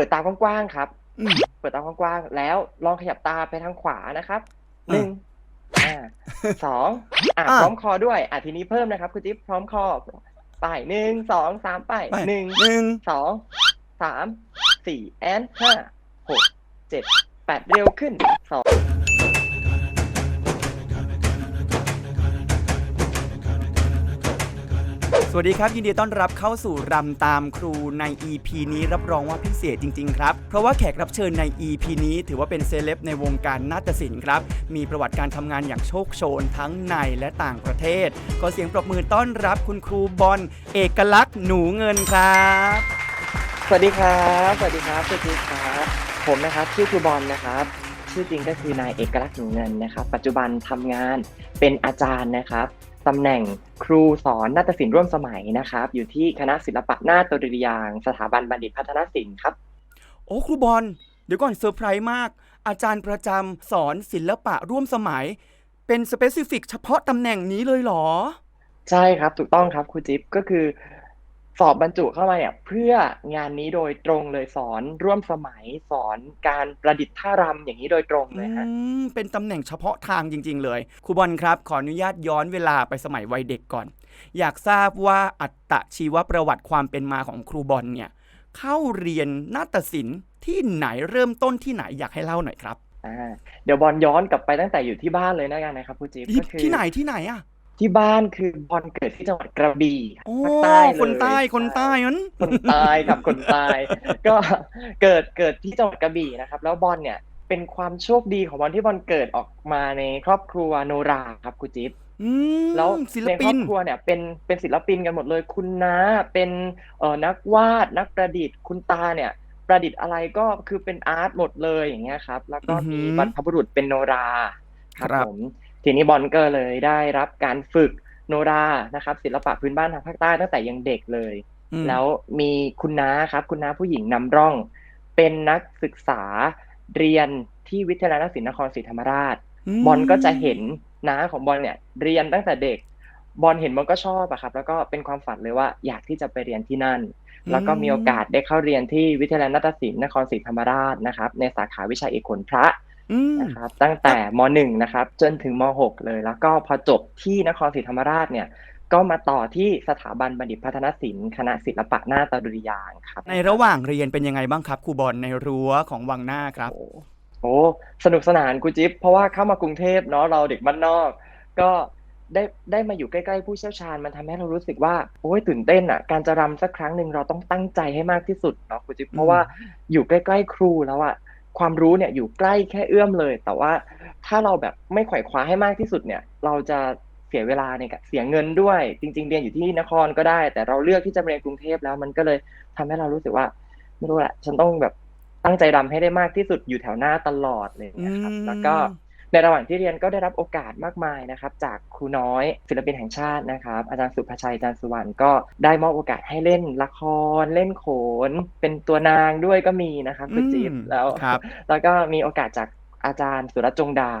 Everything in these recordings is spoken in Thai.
ปิดตากว้างๆครับ อืมเปิดตากว้างๆแล้วลองขยับตาไปทางขวานะครับอะหนึ่งอ่าสองอะอะพร้อมคอด้วยอะทีนี้เพิ่มนะครับ คุณจิ๊บพร้อมคอไปหนึ่งสองสามไปไป หนึ่งหนึ่งสองสามสี่แอนห้าหกเจ็ดแปดเร็วขึ้นสอง สวัสดีครับ ยินดีต้อนรับเข้าสู่รำตามครูใน EP นี้รับรองว่าพิเศษจริง ๆ ครับ เพราะว่าแขกรับเชิญใน EP นี้ ถือว่าเป็นเซเลบในวงการนาฏศิลป์ครับ มีประวัติการทำงานอย่างโชคโชนทั้งในและต่างประเทศขอเสียงปรบมือต้อนรับคุณครูบอลเอกลักษณ์หนูเงินครับ สวัสดีครับ สวัสดีครับสวัสดีครับ ผมนะครับชื่อครูบอลนะครับชื่อจริงก็คือนายเอกลักษณ์หนูเงินนะครับ ปัจจุบันทำงานเป็นอาจารย์นะครับ ตำแหน่งครูสอนนาฏศิลป์ร่วมสมัยนะครับ อยู่ที่คณะศิลปะนาฏดุริยางค์สถาบันบัณฑิตพัฒนศิลป์ครับ โอ้ครูบอลเดี๋ยวก่อนเซอร์ไพรส์มาก อาจารย์ประจำสอนศิลปะร่วมสมัย เป็นสเปซิฟิกเฉพาะตำแหน่งนี้เลยเหรอ ใช่ครับถูกต้องครับครูจิ๊บก็คือ สอบบรรจุเข้ามาเนี่ยเพื่องานนี้โดยตรงเลยสอนร่วมสมัยสอนการประดิษฐ์ท่ารำอย่างนี้โดยตรงเลยฮะอืมเป็นตำแหน่งเฉพาะทางจริง ๆ เลยครูบอลครับ ขออนุญาตย้อนเวลาไปสมัยวัยเด็กก่อน อยากทราบว่าอัตชีวประวัติความเป็นมาของครูบอลเนี่ยเข้าเรียนนาฏศิลป์ที่ไหนเริ่มต้นที่ไหนอยากให้เล่าหน่อยครับอ่าเดี๋ยวบอลย้อนกลับไปตั้งแต่อยู่ที่บ้านเลยนะกันนะครับครูจิ๊บที่ก็คือที่ไหนที่ไหนอะ ที่บ้านคือบอลเกิดที่จังหวัดกระบี่โอ้ภาคใต้เลยคนใต้คนใต้นั้นคนใต้ครับคนใต้ก็เกิดเกิดที่จังหวัดกระบี่นะครับ แล้วบอลเนี่ยเป็นความโชคดีของบอลที่บอลเกิดออกมาในครอบครัวโนราครับครูจิ๊บอืมแล้วศิลในคปิรอนบครัวเนี่ยเป็นเป็นศิลปินกันหมดเลยคุณน้าเป็นเอ่อนักวาดนักประดิษฐ์คุณตาเนี่ย ประดิษฐ์อะไรก็คือเป็นอาร์ตหมดเลยอย่างเงี้ยครับ แล้วก็มีบรรพบุรุษเป็นโนราครับผม ทีนี้บอลก็เลยได้รับการฝึกโนรานะครับ ศิลปะพื้นบ้านทางภาคใต้ตั้งแต่ยังเด็กเลยอืมแล้วมีคุณน้าครับ คุณน้าผู้หญิงนำร่อง เป็นนักศึกษาเรียนที่วิทยาลัยนักศิลป์นครศรีธรรมราชมบอลก็จะเห็นน้าของบอลเนี่ย เรียนตั้งแต่เด็ก บอลเห็นบอลก็ชอบอะครับ แล้วก็เป็นความฝันเลยว่าอยากที่จะไปเรียนที่นั่น แล้วก็มีโอกาสได้เข้าเรียนที่วิทยาลัยนาฏศิลป์นครศรีธรรมราชนะครับ ในสาขาวิชาเอกขนพระ อืม นะครับ ตั้งแต่มหนึ่งนะครับ จนถึงมหกเลย แล้วก็พอจบที่นครศรีธรรมราชเนี่ย ก็มาต่อที่สถาบันบัณฑิตพัฒนศิลป์ คณะศิลปะนาฏดุริยางค์ครับ ในระหว่างเรียนเป็นยังไงบ้างครับครูบอลในรั้วของวังหน้าครับ โอ้โหสนุกสนานกูจิ๊บเพราะว่าเข้ามากรุงเทพเนาะเราเด็กบ้านนอก ก็ได้ได้มาอยู่ใกล้ๆผู้เชี่ยวชาญมันทำให้เรารู้สึกว่าโอ้ยตื่นเต้นอะ การจะรำสักครั้งหนึ่งเราต้องตั้งใจให้มากที่สุดเนาะกูจิ๊บเพราะว่าอยู่ใกล้ๆครูแล้วอะ ความรู้เนี่ยอยู่ใกล้แค่เอื้อมเลย แต่ว่าถ้าเราแบบไม่ไขว่คว้าให้มากที่สุดเนี่ย เราจะเสียเวลาในการเสียเงินด้วย จริง ๆ เรียนอยู่ที่นครก็ได้ แต่เราเลือกที่จะเรียนกรุงเทพแล้ว มันก็เลยทำให้เรารู้สึกว่า ไม่รู้แหละฉันต้องแบบตั้งใจรำให้ได้มากที่สุดอยู่แถวหน้าตลอดเลยนะครับแล้วก็ ในระหว่างที่เรียนก็ได้รับโอกาสมากมายนะครับ จากครูน้อยศิลปินแห่งชาตินะครับ อาจารย์สุภชัยอาจารย์สุวรรณก็ได้มอบโอกาสให้เล่นละคร เล่นโขน เป็นตัวนางด้วยก็มีนะครับคุณจิ๊บอืมแล้วครับแล้วก็มีโอกาสจากอาจารย์สุรจงดา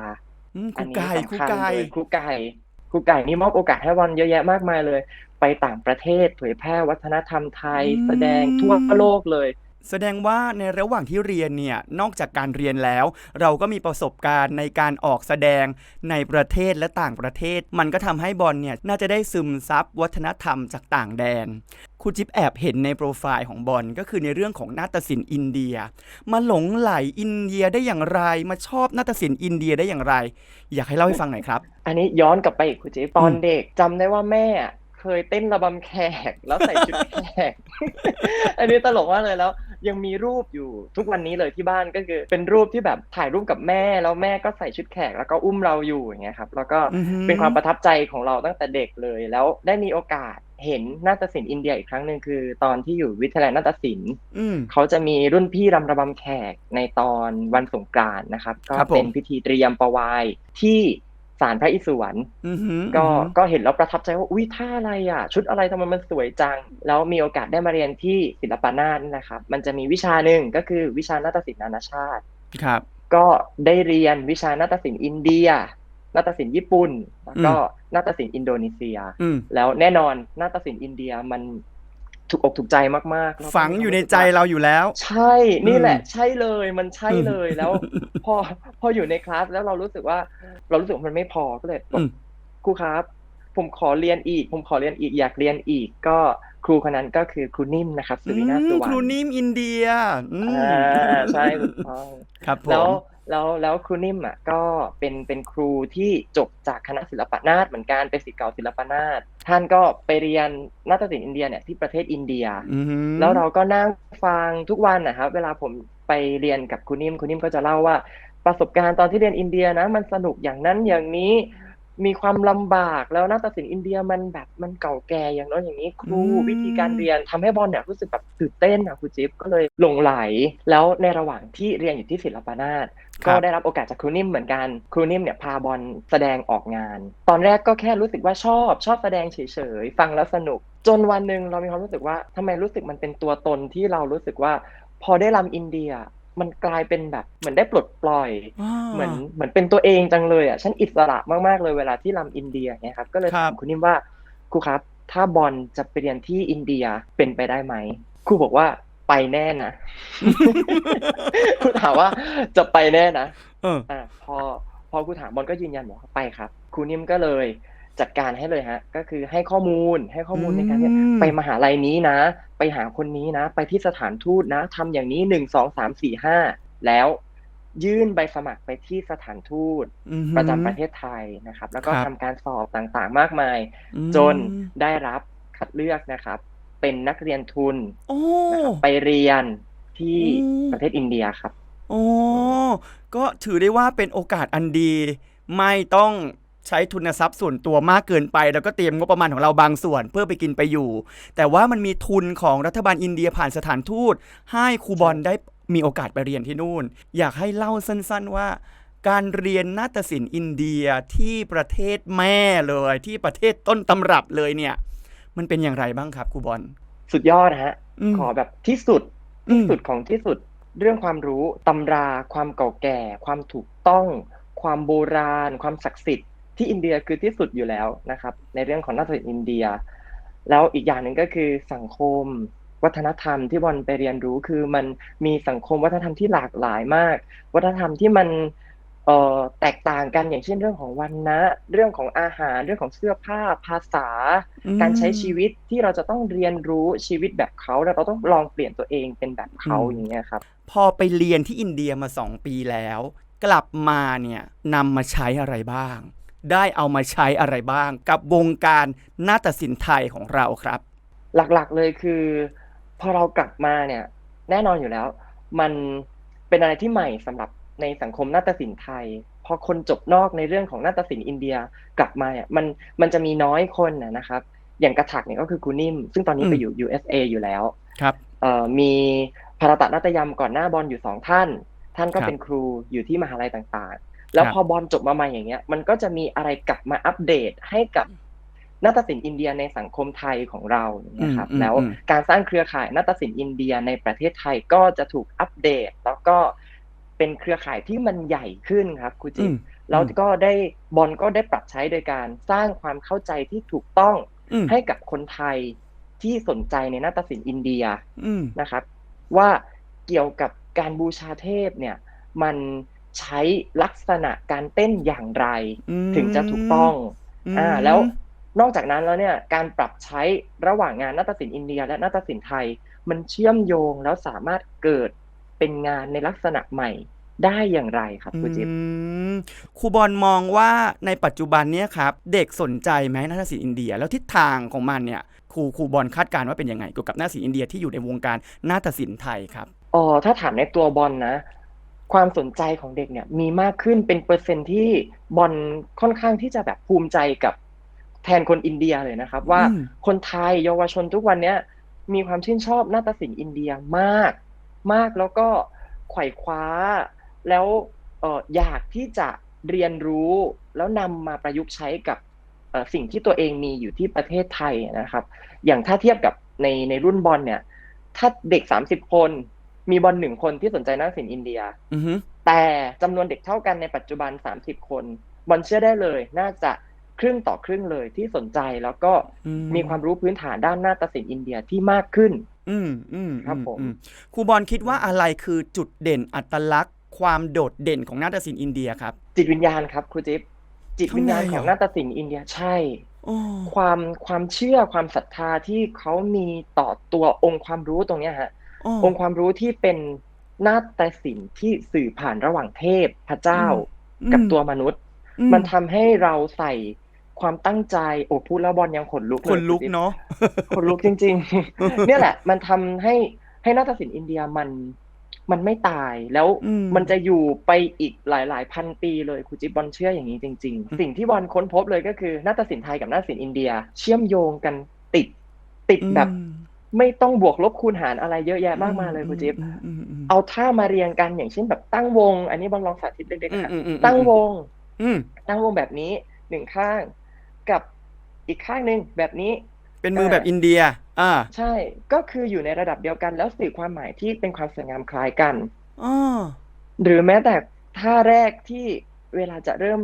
อืมคอัรูนนี้ไก่สำครูคัญไก่เลยครูไก่ครูไก่นี่มอบโอกาสให้วันเยอะแยะมากมายเลย ไปต่างประเทศเผยแพร่วัฒนธรรมไทย แสดงทั่วโลกเลย แสดงว่าในระหว่างที่เรียนเนี่ย นอกจากการเรียนแล้ว เราก็มีประสบการณ์ในการออกแสดงในประเทศและต่างประเทศ มันก็ทำให้บอลเนี่ย น่าจะได้ซึมซับวัฒนธรรมจากต่างแดนครูจิ๊บแอบเห็นในโปรไฟล์ของบอลก็คือในเรื่องของนาฏศิลป์อินเดีย มาหลงไหลอินเดียได้อย่างไร มาชอบนาฏศิลป์อินเดียได้อย่างไร อยากให้เล่าให้ฟังหน่อยครับ อันนี้ย้อนกลับไปอีกคุณจิ๊บตอนเด็กจำได้ว่าแม่อะ เคยเต้นระบำแขก แล้วใส่ชุดแขก อันนี้ตลกมากเลยแล้ว ยังมีรูปอยู่ทุกวันนี้เลยที่บ้านก็คือ เป็นรูปที่แบบถ่ายรูปกับแม่แล้วแม่ก็ใส่ชุดแขก แล้วก็อุ้มเราอยู่อย่างเงี้ยครับแล้วก็อือหือเป็นความประทับใจของเราตั้งแต่เด็กเลยแล้วได้มีโอกาสเห็นนาฏศิลป์อินเดียอีกครั้งหนึ่งคือตอนที่อยู่วิทยาลัยนาฏศิลป์อืมเขาจะมีรุ่นพี่รำระบำแขกในตอนวันสงกรานต์นะครับ ก็ครับผมเป็นพิธีเตรียมประวายที่ ศาลพระอิศวรอือหือก็อือหือก็เห็นแล้วประทับใจว่าอุ้ยท่าอะไรอะ ชุดอะไรทำไมมันสวยจัง แล้วมีโอกาสได้มาเรียนที่ศิลปานาถนี่นะครับ มันจะมีวิชาหนึ่งก็คือวิชานาฏศิลป์นานาชาติครับ ก็ได้เรียนวิชานาฏศิลป์อินเดียนาฏศิลป์ญี่ปุ่น แล้วก็นาฏศิลป์อินโดนีเซียอืมแล้วแน่นอนนาฏศิลป์อินเดียมัน ถูกอกถูกใจมากๆแล้วก็ฝังอยู่ในใจเราอยู่แล้ว ใช่นี่แหละอืมใช่เลยมันใช่อืมเลยแล้วพอพออยู่ในคลาสแล้วเรารู้สึกว่า เรารู้สึกว่ามันไม่พอก็เลยบออืกมครูครับ ผมขอเรียนอีก ผมขอเรียนอีกอยากเรียนอีกก็ครูคนนั้นก็คือครูนิ่มนะครับสุรินาถอืสุมวรครรูณนิ่มอินเดียอืมอ่าใช่ถูกต้องครับผแล้วม แล้วแล้วครูนิ่มอะก็เป็นเป็นครูที่จบจากคณะศิลปนาฏเหมือนกันเป็นศิษย์เก่าศิลปนาฏท่านก็ไปเรียนนาฏศิลป์อินเดียเนี่ยที่ประเทศอินเดียอือหือแล้วเราก็นั่งฟังทุกวันนะครับเวลาผมไปเรียนกับคุณนิ่มคุณนิ่มก็จะเล่าว่าประสบการณ์ตอนที่เรียนอินเดียนะ มันสนุกอย่างนั้นอย่างนี้ มีความลำบากแล้วนาฏศิลป์อินเดียมันแบบมันเก่าแก่อย่างโน้นอย่างนี้ครูวิธีการเรียนทำให้บอลเนี่ยรู้สึกแบบตื่นเต้นอะครูจิ๊บก็เลยหลงไหล แล้วในระหว่างที่เรียนอยู่ที่ศิลปนาฏครัก็บได้รับโอกาสจากครูนิ่มเหมือนกันครูนิ่มเนี่ยพาบอลแสดงออกงาน ตอนแรกก็แค่รู้สึกว่าชอบชอบแสดงเฉยๆฟังแล้วสนุก จนวันหนึ่งเรามีความรู้สึกว่าทำไมรู้สึกมันเป็นตัวตนที่เรารู้สึกว่าพอได้รำอินเดีย มันกลายเป็นแบบเหมือนได้ปลดปล่อยาเหมือนเหมือนเป็นตัวเองจังเลยอะฉันอิสระมากๆเลยเวลาที่รำอินเดียเนี่ยครับก็เลยครัถาบมคุณนิ่มว่าครูครับ ถ้าบอลจะไปเรียนที่อินเดียเป็นไปได้ไหมครูบอกว่าไปแน่นะครูถามว่าจะไปแน่นะเอออะพอพอครูถามบอลก็ยืนยันบอกว่าไปครับครูนิ่มก็เลย จัดการให้เลยฮะ ก็คือให้ข้อมูลให้ข้อมูลในการเนี่ยอืมไปมหาลัยนี้นะ ไปหาคนนี้นะ ไปที่สถานทูตนะทำอย่างนี้หนึ่งสองสามสี่ห้าแล้วยื่นใบสมัครไปที่สถานทูตอือหือประจำประเทศไทยนะครับ แล้วก็ครับทำการสอบต่างๆมากมายอืมจนได้รับคัดเลือกนะครับ เป็นนักเรียนทุนโอ้นะครับไปเรียนที่อืมประเทศอินเดียครับโอ้ก็ถือได้ว่าเป็นโอกาสอันดี ไม่ต้อง ใช้ทุนทรัพย์ส่วนตัวมากเกินไป แล้วก็เตรียมงบประมาณของเราบางส่วนเพื่อไปกินไปอยู่ แต่ว่ามันมีทุนของรัฐบาลอินเดียผ่านสถานทูต ให้ครูบอลได้มีโอกาสไปเรียนที่นู่น อยากให้เล่าสั้น ๆว่า การเรียนนาฏศิลป์อินเดียที่ประเทศแม่เลยที่ประเทศต้นตำรับเลยเนี่ย มันเป็นอย่างไรบ้างครับครูบอลสุดยอดฮะมขอแบบที่สุดอืที่มสุดของที่สุดเรื่องความรู้ตำรา ความเก่าแก่ ความถูกต้อง ความโบราณ ความศักดิ์สิทธิ์ ที่อินเดียคือที่สุดอยู่แล้วนะครับ ในเรื่องของนาฏศิลป์อินเดีย แล้วอีกอย่างหนึ่งก็คือสังคมวัฒนธรรมที่บอลไปเรียนรู้คือมันมีสังคมวัฒนธรรมที่หลากหลายมาก วัฒนธรรมที่มันเอ่อแตกต่างกันอย่างเช่นเรื่องของวันนะ เรื่องของอาหารเรื่องของเสื้อผ้าภาษา การใช้ชีวิตที่เราจะต้องเรียนรู้ชีวิตแบบเขาแล้วเราต้องลองเปลี่ยนตัวเองเป็นแบบเขาอืมอย่างเงี้ยครับ พอไปเรียนที่อินเดียมาสองปีแล้ว กลับมาเนี่ยนำมาใช้อะไรบ้าง ได้เอามาใช้อะไรบ้าง กับวงการนาฏศิลป์ไทยของเราครับ หลักๆเลยคือ พอเรากลับมาเนี่ย แน่นอนอยู่แล้ว มันเป็นอะไรที่ใหม่สำหรับในสังคมนาฏศิลป์ไทย พอคนจบนอกในเรื่องของนาฏศิลป์อินเดียกลับมาเนี่ยมันมันจะมีน้อยคนนะนะครับ อย่างกระถักเนี่ยก็คือครูนิ่มซึ่งตอนนี้ไปอยู่ USA อยู่แล้วครับเอ่อมีภารตะนาฏยมก่อนหน้าบอลอยู่สองท่าน ท่านก็ครับเป็นครูอยู่ที่มหาลัยต่างๆ แล้วครับพอบอลจบมาใหม่อย่างเงี้ย มันก็จะมีอะไรกลับมาอัปเดตให้กับนาฏศิลป์อินเดียในสังคมไทยของเราอย่างเงี้ยครับอืมอืมแล้วอืมการสร้างเครือข่ายนาฏศิลป์อินเดียในประเทศไทยก็จะถูกอัปเดต แล้วก็เป็นเครือข่ายที่มันใหญ่ขึ้นครับครูอืจิ๊บมแล้วก็ได้บอลก็ได้ปรับใช้โดยการสร้างความเข้าใจที่ถูกต้องอืมให้กับคนไทยที่สนใจในนาฏศิลป์อินเดียอืมนะครับ ว่าเกี่ยวกับการบูชาเทพเนี่ย มัน ใช้ลักษณะการเต้นอย่างไรอืมถึงจะถูกต้องอืมอ่าแล้วนอกจากนั้นแล้วเนี่ยการปรับใช้ระหว่างงานนาฏศิลป์อินเดีย และนาฏศิลป์ไทย มันเชื่อมโยงแล้วสามารถเกิดเป็นงานในลักษณะใหม่ได้อย่างไรครับคุณจิ๊บอืมครูบอลมองว่าในปัจจุบันเนี่ยครับ เด็กสนใจไหมนาฏศิลป์อินเดีย แล้วทิศทางของมันเนี่ยครูครูบอลคาดการณ์ว่าเป็นยังไงเกี่ยวกับนาฏศิลป์อินเดียที่อยู่ในวงการนาฏศิลป์ไทยครับอ๋อถ้าถามในตัวบอลนะ ความสนใจของเด็กเนี่ยมีมากขึ้นเป็นเปอร์เซ็นต์ที่บอลค่อนข้างที่จะแบบภูมิใจกับแทนคนอินเดียเลยนะครับ ว่าอืมคนไทยเยาวชนทุกวันเนี้ยมีความชื่นชอบนาฏศิลป์อินเดียมาก มากแล้วก็ไขว่คว้า แล้วเอออยากที่จะเรียนรู้แล้วนำมาประยุกต์ใช้กับเอ่อสิ่งที่ตัวเองมีอยู่ที่ประเทศไทยนะครับ อย่างถ้าเทียบกับในในรุ่นบอลเนี่ย ถ้าเด็ก 30 คน มีบอลหนึ่งคนที่สนใจนาฏศิลป์อินเดียอือฮึแต่จำนวนเด็กเท่ากันในปัจจุบัน30คน บอลเชื่อได้เลย น่าจะครึ่งต่อครึ่งเลยที่สนใจแล้วก็อืมีความรู้พื้นฐานด้านนาฏศิลป์อินเดียที่มากขึ้น อืมอืมครับอืผมอืครูบอลคิดว่าอะไรคือจุดเด่นอัตลักษณ์ ความโดดเด่นของนาฏศิลป์อินเดียครับ จิตวิญญาณครับครูจิ๊บจิตวิญญาณข้างในของเหรอนาฏศิลป์อินเดียใช่โอ้ความความเชื่อความศรัทธาที่เขามีต่อตัวองค์ความรู้ตรงเนี้ยฮะโอ้องค์ความรู้ที่เป็นนาฏศิลป์ที่สื่อผ่านระหว่างเทพพระเจ้ากับตัวมนุษย์อืมันทำให้เราใส่ความตั้งใจโอ้พูดแล้วบอลยังขนลุกคนลุกเลยเนาะขนลุกจริง ๆ เนี่ยแหละ มันทำให้ให้นาฏศิลป์อินเดียมันมันไม่ตายแล้วอืมมันจะอยู่ไปอีกหลาย ๆ พันปีเลยครูจิ๊บบอลเชื่ออย่างนี้จริงอืมๆสิ่งที่บอลค้นพบเลยก็คือนาฏศิลป์ไทยกับนาฏศิลป์อินเดีย เชื่อมโยงกันติดติดแบบอืม ไม่ต้องบวกลบคูณหารอะไรเยอะแยะมากมายเลยครูจิ๊บอืมอืมอืมเอาท่ามาเรียงกันอย่างเช่นแบบตั้งวง อันนี้บอลลองสาธิตเล็กๆอืมนะอืมอืมตั้งวงอืมตั้งวงแบบนี้หนึ่งข้างกับอีกข้างหนึ่งแบบนี้ เป็นมือเออแบบอินเดีย อ่า ใช่ก็คืออยู่ในระดับเดียวกันแล้วสื่อความหมายที่เป็นความสวยงามคล้ายกันอ๋อหรือแม้แต่ท่าแรกที่เวลาจะเริ่ม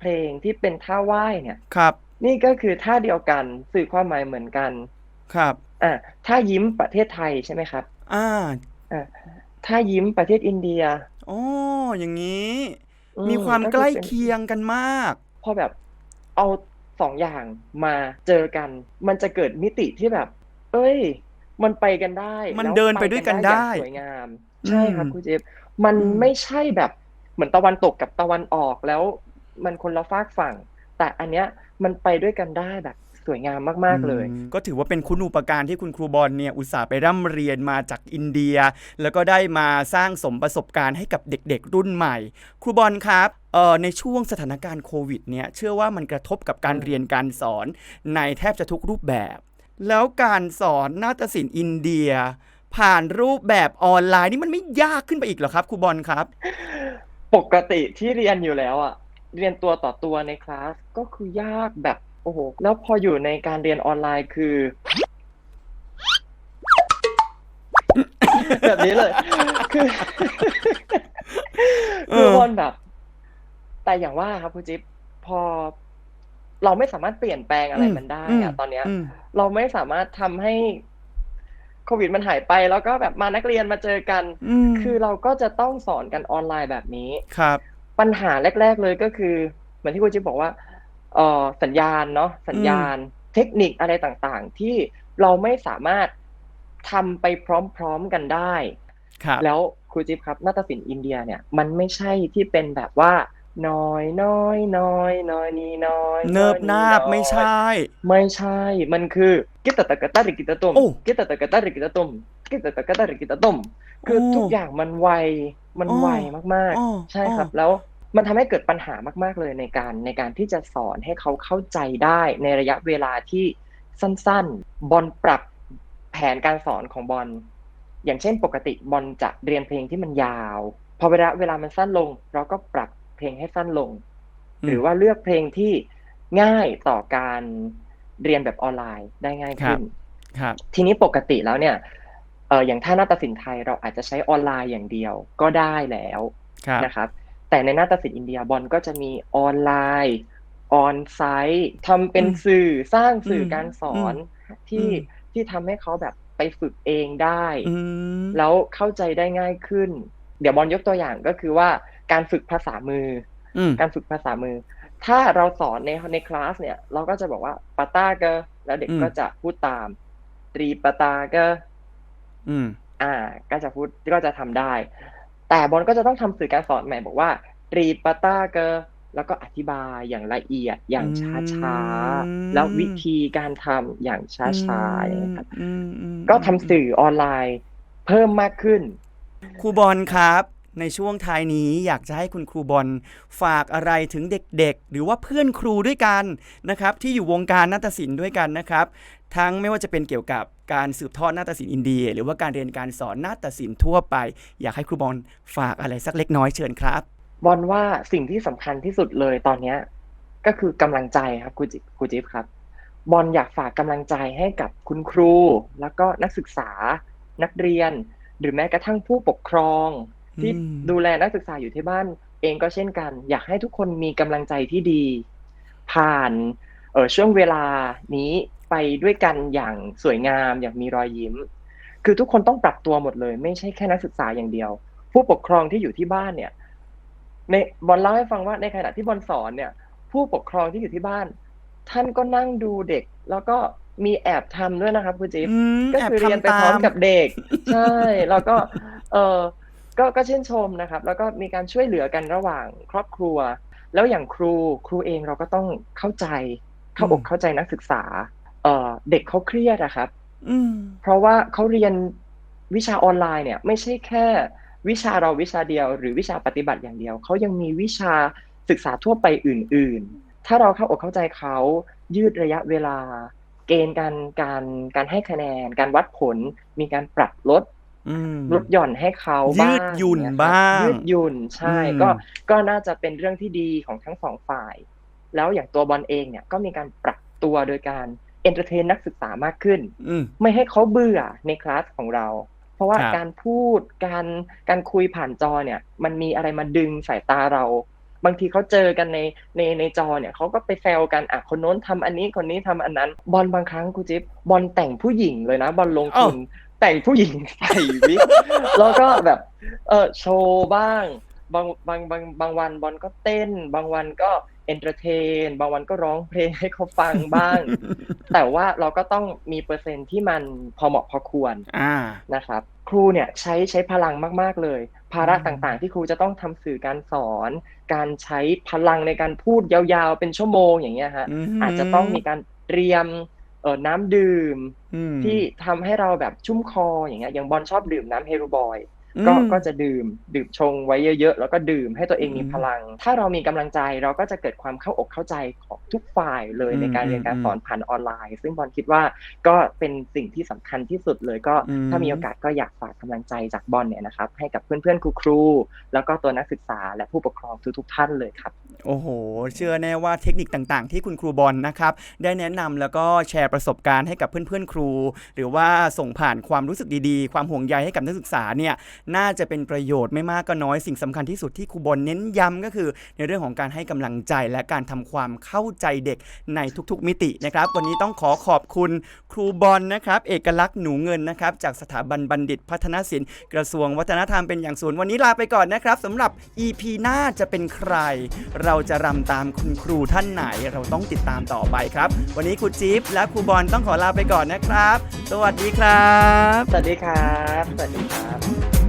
เพลงที่เป็นท่าไหว้เนี่ยครับ นี่ก็คือท่าเดียวกัน สื่อความหมายเหมือนกัน ครับ อะท่ายิ้มประเทศไทยใช่ไหมครับ อ่า อะท่ายิ้มประเทศอินเดียโอ้อย่างนี้ อืมีความก็ใกล้ป็น เคียงกันมาก พอแบบเอาสองอย่างมาเจอกัน มันจะเกิดมิติที่แบบ เอ้ย มันไปกันได้ มันแล้วเดินไปด้วยกันได้อย่างสวยงามใช่ครับอืมคุณเจฟมันอืม ไม่ใช่แบบเหมือนตะวันตกกับตะวันออกแล้วมันคนละฝากฝั่ง แต่อันเนี้ยมันไปด้วยกันได้แบบส วยงามมาก ๆ เลยอืมก็ถือว่าเป็นคุณูปการที่คุณครูบอลเนี่ยอุตส่าห์ไปร่ำเรียนมาจากอินเดีย แล้วก็ได้มาสร้างสมประสบการณ์ให้กับเด็ก ๆ รุ่นใหม่ ครูบอลครับเอ่อในช่วงสถานการณ์โควิดเนี่ยเชื่อว่ามันกระทบกับการอืมเรียนการสอนในแทบจะทุกรูปแบบ แล้วการสอนนาฏศิลป์อินเดีย ผ่านรูปแบบออนไลน์นี่มันไม่ยากขึ้นไปอีกเหรอครับครูบอลครับ ปกติที่เรียนอยู่แล้วอะเรียนตัวต่อตัวในคลาสก็คือยากแบบ โอ้โห แล้วพออยู่ในการเรียนออนไลน์คือ แบบนี้เลย คือเอคืออบอลแบบ แต่อย่างว่าครับคุณจิ๊บพอเราไม่สามารถเปลี่ยนแปลงอะไรมันได้อะตอนเนี้ยมเราไม่สามารถทำให้โควิดมันหายไป แล้วก็แบบมานักเรียนมาเจอกันอืมคือเราก็จะต้องสอนกันออนไลน์แบบนี้ ครับ ปัญหาแรก ๆ เลยก็คือ เหมือนที่คุณจิ๊บบอกว่า เอ่อสัญญาณเนาะสัญญาณ เทคนิคอะไรต่างๆ ที่เราไม่สามารถทำไปพร้อมๆกันได้ครับแล้วครูจิ๊บครับนาฏศิลป์อินเดียเนี่ยมันไม่ใช่ที่เป็นแบบว่าน้อยน้อยน้อยน้อยนี่น้อยเนิบนาบอยไม่ใช่ ไม่ใช่ มันคือกิตตะตะกะตะริกิตะตุมโอ้กิตตะตะกะตะริกิตะตุมกิตตะตะกะตะริกิตะตุมคือโอ้ทุกอย่างมันไวมันอ๋อไวมากอ๋อๆใช่ครับอ๋อแล้ว มันทำให้เกิดปัญหามาก ๆเลยในการในการที่จะสอนให้เขาเข้าใจได้ในระยะเวลาที่สั้น ๆ บอลปรับแผนการสอนของบอลอย่างเช่นปกติบอลจะเรียนเพลงที่มันยาวพอเวลาเวลามันสั้นลง เราก็ปรับเพลงให้สั้นลงอืมหรือว่าเลือกเพลงที่ง่ายต่อการเรียนแบบออนไลน์ได้ง่ายขึ้นครับ ทีนี้ปกติแล้วเนี่ยเอออย่างถ้านาฏศิลป์ไทยเราอาจจะใช้ออนไลน์อย่างเดียวก็ได้แล้วครับนะครับ แต่ในนาฏศิลป์อินเดียบอลก็จะมีออนไลน์ออนไซต์ทำเป็นอืมสื่อสร้างสื่ออมการสอนที่อืมที่ทำให้เขาแบบไปฝึกเองได้อืมแล้วเข้าใจได้ง่ายขึ้น เดี๋ยวบอลยกตัวอย่างก็คือว่าการฝึกภาษามืออืมการฝึกภาษามือ ถ้าเราสอนในในคลาสเนี่ย เราก็จะบอกว่าปาตาเกอแล้วเด็กอืมก็จะพูดตาม ตรีปาตาเกออืมอ่า ก็จะพูดก็จะทำได้ แต่บอลก็จะต้องทำสื่อการสอนใหม่บอกว่าตรีปาตาเกอแล้วก็อธิบายอย่างละเอียดอย่างช้าอืมๆแล้ววิธีการทำอย่างช้าๆอย่างเงี้ยครับอืมอืมก็ทำสื่อออนไลน์เพิ่มมากขึ้นครูบอลครับในช่วงท้ายนี้อยากจะให้คุณครูบอลฝากอะไรถึงเด็กๆ หรือว่าเพื่อนครูด้วยกันนะครับ ที่อยู่วงการนาฏศิลป์ด้วยกันนะครับ ทั้งไม่ว่าจะเป็นเกี่ยวกับการสืบทอดนาฏศิลป์อินเดีย หรือว่าการเรียนการสอนนาฏศิลป์ทั่วไป อยากให้ครูบอลฝากอะไรสักเล็กน้อยเชิญครับบอลว่าสิ่งที่สำคัญที่สุดเลยตอนเนี้ยก็คือกำลังใจครับครูจิครูจิ๊บครับ บอลอยากฝากกำลังใจให้กับคุณครู แล้วก็นักศึกษา นักเรียน หรือแม้กระทั่งผู้ปกครอง ที่ดูแลนักศึกษาอยู่ที่บ้าน เองก็เช่นกัน อยากให้ทุกคนมีกำลังใจที่ดี ผ่านเออช่วงเวลานี้ ไปด้วยกันอย่างสวยงามอย่างมีรอยยิ้ม คือทุกคนต้องปรับตัวหมดเลย ไม่ใช่แค่นักศึกษาอย่างเดียว ผู้ปกครองที่อยู่ที่บ้านเนี่ย ในบอลเล่าให้ฟังว่าในขณะที่บอลสอนเนี่ย ผู้ปกครองที่อยู่ที่บ้าน ท่านก็นั่งดูเด็ก แล้วก็มีแอบทำด้วยนะครับคุณจิ๊บอืมก็แอบคือเรียนไปทำพร้อมตามกับเด็ก ใช่แล้วก็ เออก็ก็ชื่นชมนะครับ แล้วก็มีการช่วยเหลือกันระหว่างครอบครัว แล้วอย่างครูครูเองเราก็ต้องเข้าใจเข้าอกเข้าใจนักศึกษา เออเด็กเขาเครียดอะครับ อืม เพราะว่าเขาเรียนวิชาออนไลน์เนี่ย ไม่ใช่แค่วิชาเราวิชาเดียว หรือวิชาปฏิบัติอย่างเดียว เขายังมีวิชาศึกษาทั่วไปอื่น ๆ ถ้าเราเข้าอกเข้าใจเขายืดระยะเวลา เกณฑ์การการการให้คะแนน การวัดผล มีการปรับลดอืม ลดหย่อนให้เขาบ้างยืดหยุ่นเยครับบ้าง ยืดหยุ่นใช่ อืม ก็ก็น่าจะเป็นเรื่องที่ดีของทั้งสองฝ่าย แล้วอย่างตัวบอลเองเนี่ยก็มีการปรับตัวโดยการ เอนเตอร์เทนนักศึกษามากขึ้นอืมไม่ให้เขาเบื่อในคลาสของเรา เพราะว่าครับการพูดการการคุยผ่านจอเนี่ย มันมีอะไรมาดึงสายตาเรา บางทีเขาเจอกันในในในจอเนี่ยเขาก็ไปแซวกันอะคนโน้นทำอันนี้คนนี้ทำอันนั้น บอลบางครั้งกูจิ๊บบอลแต่งผู้หญิงเลยนะ บอลลงทุนแต่งผู้หญิงใส่วิกแล้วก็แบบเออโชว์บ้างบางบางบางบางวันบอลก็เต้น บางวันก็เอนเตอร์เทนบางวันก็ร้องเพลงให้เขาฟังบ้าง แต่ว่าเราก็ต้องมีเปอร์เซ็นต์ที่มันพอเหมาะพอควรอ่านะครับ ครูเนี่ยใช้ใช้พลังมาก ๆ เลย ภาระอืมต่างๆ ที่ครูจะต้องทำสื่อการสอน การใช้พลังในการพูดยาวๆ เป็นชั่วโมงอย่างเงี้ยฮะมอาจจะต้องมีการเตรียมเอ่อน้ำดื่มอืมที่ทำให้เราแบบชุ่มคออย่างเงี้ยอย่างบอลชอบดื่มน้ำเฮรูบอย ก็อืมก็จะดื่มดื่มชงไว้เยอะๆ แล้วก็ดื่มให้ตัวเองมีอืมพลัง ถ้าเรามีกำลังใจเราก็จะเกิดความเข้าอกเข้าใจของทุกฝ่ายเลยอืมในการเรียนการอืมสอนผ่านออนไลน์ ซึ่งบอลคิดว่าก็เป็นสิ่งที่สำคัญที่สุดเลยก็อืมถ้ามีโอกาสก็อยากฝากกำลังใจจากบอลเนี่ยนะครับ ให้กับเพื่อนๆครูๆแล้วก็ตัวนักศึกษาและผู้ปกครองทุกๆท่านเลยครับ โอ้โห เชื่อแน่ว่าเทคนิคต่างๆ ที่คุณครูบอลนะครับได้แนะนำแล้วก็แชร์ประสบการณ์ให้กับเพื่อนๆครู หรือว่าส่งผ่านความรู้สึกดีๆ ความห่วงใยให้กับนักศึกษาเนี่ยน่าจะเป็นประโยชน์ไม่มากก็น้อยสิ่งสำคัญที่สุดที่ครูบอลเน้นย้ำก็คือ ในเรื่องของการให้กำลังใจและการทำความเข้าใจเด็กในทุกๆมิตินะครับ วันนี้ต้องขอขอบคุณครูบอลนะครับเอกลักษณ์หนูเงินนะครับจากสถาบันบัณฑิตพัฒนศิลป์กระทรวงวัฒนธรรมเป็นอย่างสูงวันนี้ลาไปก่อนนะครับสำหรับ EP หน้าจะเป็นใคร เราจะรำตามคุณครูท่านไหนเราต้องติดตามต่อไปครับ วันนี้ครูจิ๊บและครูบอลต้องขอลาไปก่อนนะครับ สวัสดีครับ สวัสดีครับ สวัสดีครับ